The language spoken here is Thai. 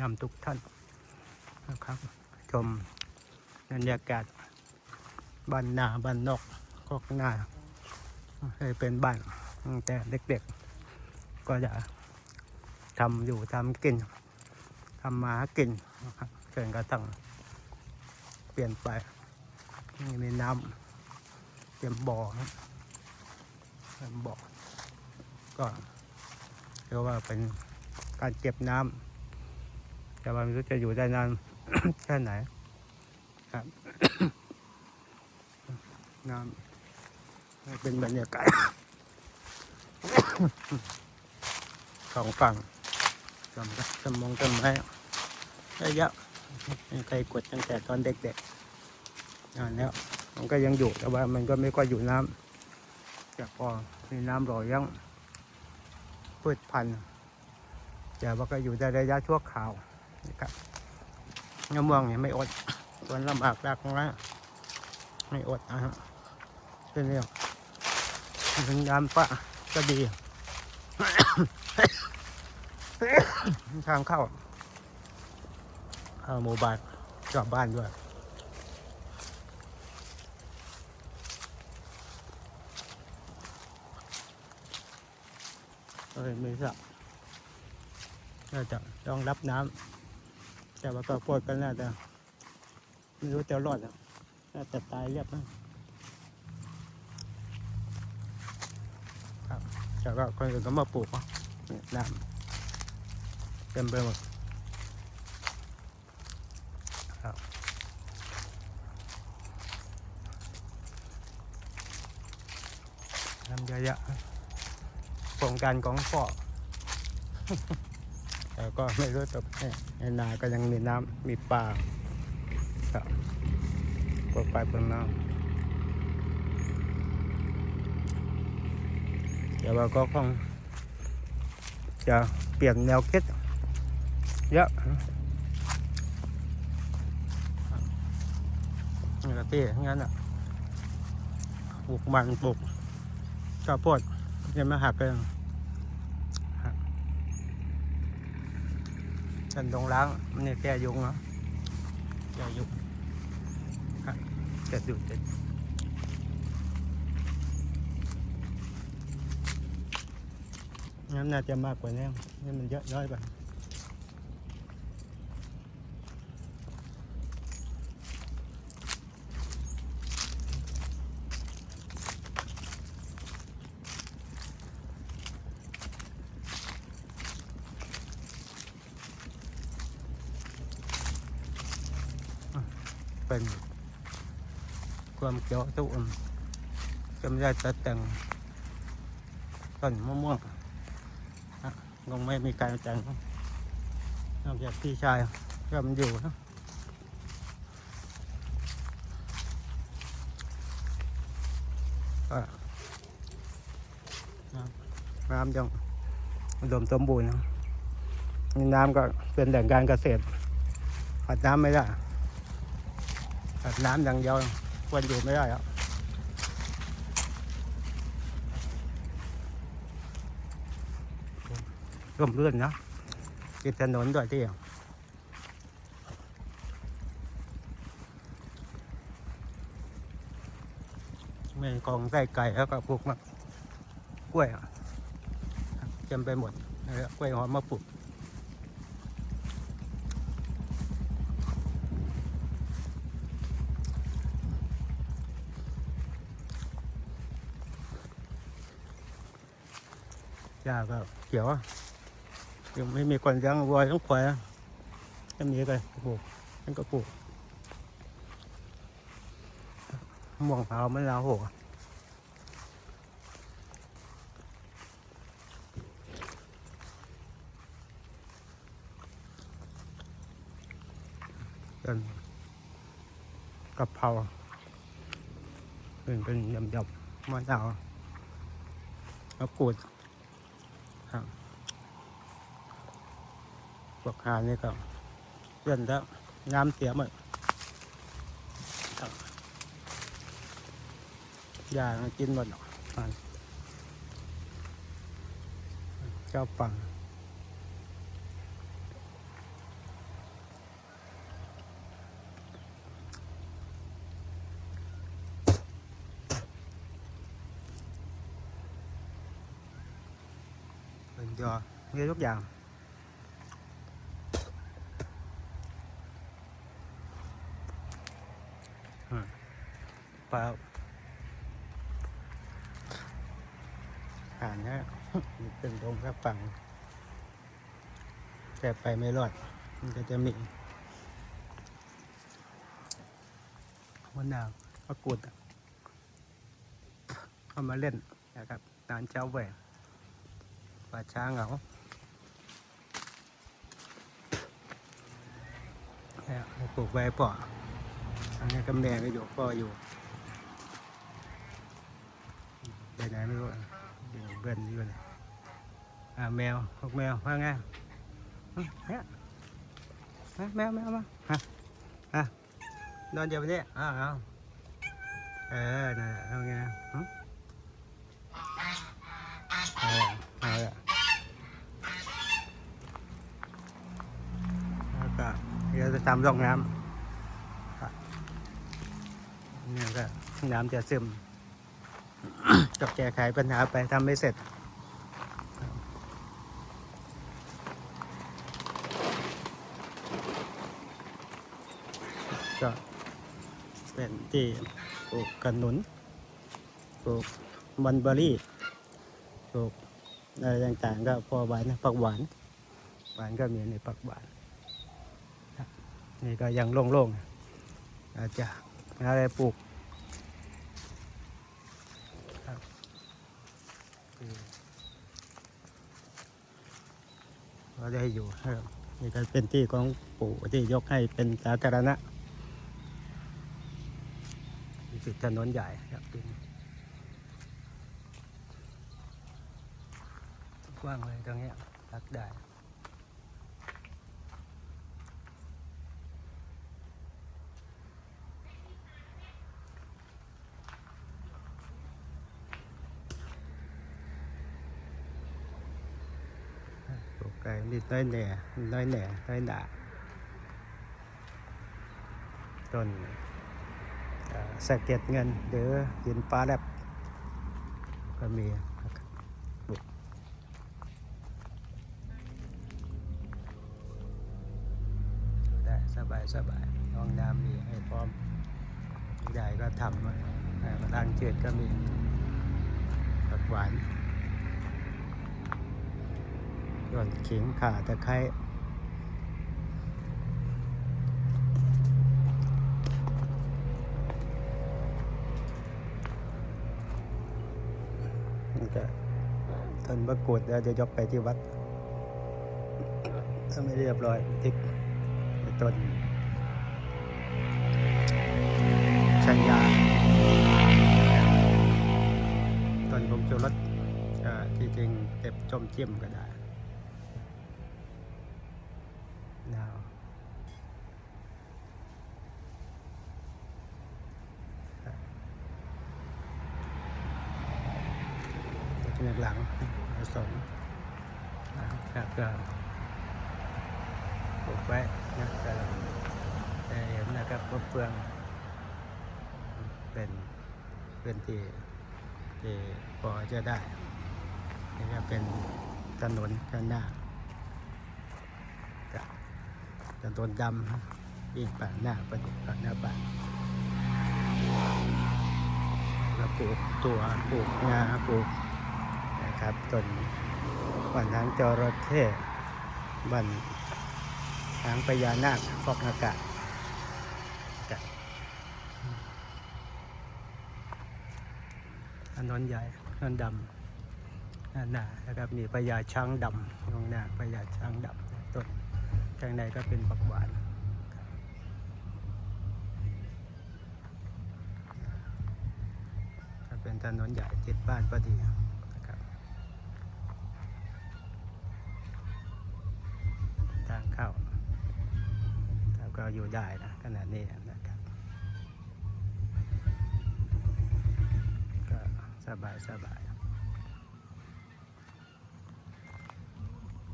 นำทุกท่านนะครับ ชมบรรยากาศบ้านนาบ้านนอกคอกนาเคยเป็นบ้านตั้งแต่เด็กๆ ก็จะทำอยู่ทำกินทำมาหากินนะครับจนกระทั่งเปลี่ยนไปนี่มีน้ำเตรียมบ่อบเตรียมบ่อก็เรียกว่าเป็นการเก็บน้ำ แต่ว่าไม่รู้จะอยู่ได้นานแค่ไหนครับน้ำเป็นบรรยากาศสองฝั่งจำจำมองจำไม้เยอะๆไม่เคยกดตั้งแต่ตอนเด็กๆนานแล้วมันก็ยังอยู่แต่ว่ามันก็ไม่ค่อยอยู่น้ำแต่พอมีน้ำหล่อยังพืชพันธุ์แต่ว่าก็อยู่ได้ระยะชั่วคราว นะครับมะม่วงเนี่ยไม่อดส่วนลำบากลากของาไม่อดนะฮะเป็นเรื่องถึงน้ำปะก็ดี ทางเข้าเข้าหมู่บ้านกลับบ้านด้วยเอ้ยไม่ทราบน่าจะต้องรับน้ำ แต่ว่าก็ปวดกันน่าจะไม่รู้จะรอดอะน่าจะตายเรียบนะครับแต่ก็คนอื่นก็มาปลูกเนาะเนี่ยน้ำเต็มไปหมดครับน้ำเยอะๆโครงการของพ่อ แต่ก็ไม่รู้จะในนาก็ยังมีน้ำมีปลาครับปลดไปปลดมาเดี๋ยวเราก็คงจะเปลี่ยนแนวคิดเยอะนี่ก็ที่งั้นอะปลูกมันปลูกข้าวโพดยังไม่หักเลยหัก ฉันตรงล้างมันนี่แก้ยุงเนาะแก้ยุงแกเจ็ดอยู่เด็ดน้ำน่าจะมากกว่านี้นี่มันเยอะน้อยไป เป็นความเขียวตุ่มจำได้แต่แต่งต้นมะม่วงอะคงไม่มีการแต่งนอกจากพี่ชายก็มันอยู่นะก็น้ำยังอุดมสมบูรณ์นะน้ำก็เป็นแหล่งการเกษตรขาดน้ำไม่ได้ ขาดน้ำอย่างเดียวควรอยู่ไม่ได้อะร่มรื่นนะติดถนนด้วยที่ไม่กองไส้ไก่แล้วก็ปลูกมะกล้วยอะเต็มไปหมดกล้วยหอมมาปลูก ยาก็เขียวยังไม่มีคนเลี้ยงวัวทั้งควายอะจะมีอะไรปลูกนั่นก็ปลูกม่วงเผามะนลาหเป็นกะเพราเป็นเป็นยำยำๆมะนาวมะกรูด พวกหานี่ก็เลื่อนแล้วน้ำเสียหมดครับยากินหมดหรอกอ่าเจ้าปัง ยอมีทุกอย่าง ปลาอ่านนะเป็นตรงกับฝั่ง แต่ไปไม่รอด มันก็จะมีมะนาวมะกรูดเข้ามาเล่นนะครับนานเจ้าแหวง ป่าช้าเหงาเนี่ยปลูกไว้ป่ออันนี้ก็แม่ก็อยู่พ่ออยู่ไปไหนไม่รู้อยู่เบิ้นอยู่เลยอ่าแมวพวกแมวว่าไงเนี่ยแมวแมวมาฮะฮะนอนเดี๋ยวนี้อ้าวเออนั่นแหละเอาไงหึเออเอาละแล้วก็ เดี๋ยวจะทำร่องน้ำนี่ก็น้ำจะซึมกับแก้ไขปัญหาไปทำไม่เสร็จก็เป็นที่ปลูกขนุนปลูกมันเบอรี่ปลูกอะไรต่างๆก็พอหวานผักหวานหวานก็มีในผักหวาน นี่ก็ยังโล่งๆอาจจะหาอะไรปลูกครับก็ได้อยู่ครับนี่ก็เป็นที่ของปู่ที่ยกให้เป็นสาธารณะติดถนนใหญ่ครับกว้างเลยตรงนี้ยพักได้ป ลิดน้อยแหน่น้อยแหน่น้อยหนาต้นเอ่อสะเก็ดเงินหรือหินฟ้าแลบก็มีนะครับดูได้สบายสบายห้องน้ำมีให้พร้อมใหญ่ก็ทำมาดังเจืดก็มีผักหวาน ส่วนขิงข่าตะไคร้ก็ต้นมะกรูดเดี๋ยวจะยกไปที่วัด ถ้าไม่เรียบร้อยทิกต้นชัญญาต้นผมชูรสที่จริงเก็บจมจิ้มก็ได้นาวเล็กหลังผสมก็ได้ เห็นนะครับว่าเฟืองเป็นเป็นที่ที่พอจะได้นี่ก็เป็นถนนกันหน้ากับ ถนนดำวิ่งผ่านหน้าประตูผ่านหน้าบ้านแล้วปลูกตัวปลูกงาปลูกนะครับต้นวันทางจระเข้บันทางพญานาคฟอกอากาศครับถนนใหญ่ถนนดำด้านหน้านะครับมีพญาช้างดำตรงหน้าพญาช้างดำ ข้างในก็เป็นปักหวานก็เป็นถนนใหญ่ติดบ้านพอดีนะครับทางเข้าแล้วก็อยู่ได้นะขนาดนี้นะครับ ก็สบายสบาย